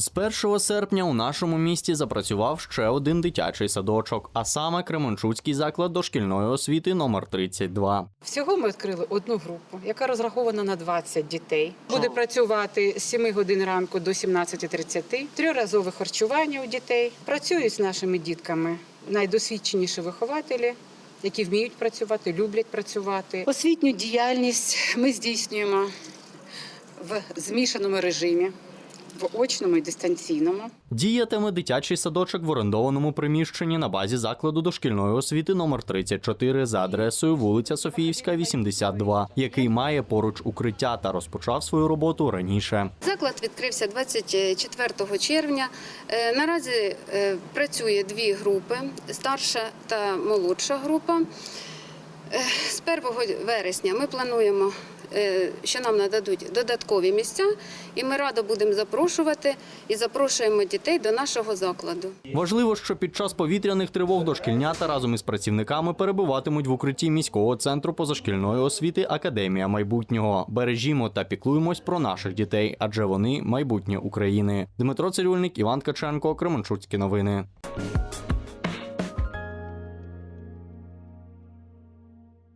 З 1 серпня у нашому місті запрацював ще один дитячий садочок, а саме Кременчуцький заклад дошкільної освіти номер 32. Всього ми відкрили одну групу, яка розрахована на 20 дітей. Буде працювати з 7 годин ранку до 17.30, трьохразове харчування у дітей. Працюють з нашими дітками найдосвідченіші вихователі, які вміють працювати, люблять працювати. Освітню діяльність ми здійснюємо в змішаному режимі, в очному і дистанційному. Діятиме дитячий садочок в орендованому приміщенні на базі закладу дошкільної освіти номер 34 за адресою вулиця Софіївська, 82, який має поруч укриття та розпочав свою роботу раніше. Заклад відкрився 24 червня. Е, Наразі е, працює дві групи: старша та молодша група. З 1 вересня ми плануємо, е, що нам нададуть додаткові місця, і ми радо будемо запрошувати і запрошуємо дітей до нашого закладу. Важливо, що під час повітряних тривог дошкільнята разом із працівниками перебуватимуть в укритті міського центру позашкільної освіти Академія майбутнього. Бережімо та піклуємось про наших дітей, адже вони майбутнє України. Дмитро Цирюльник, Іван Ткаченко, Кременчуцькі новини.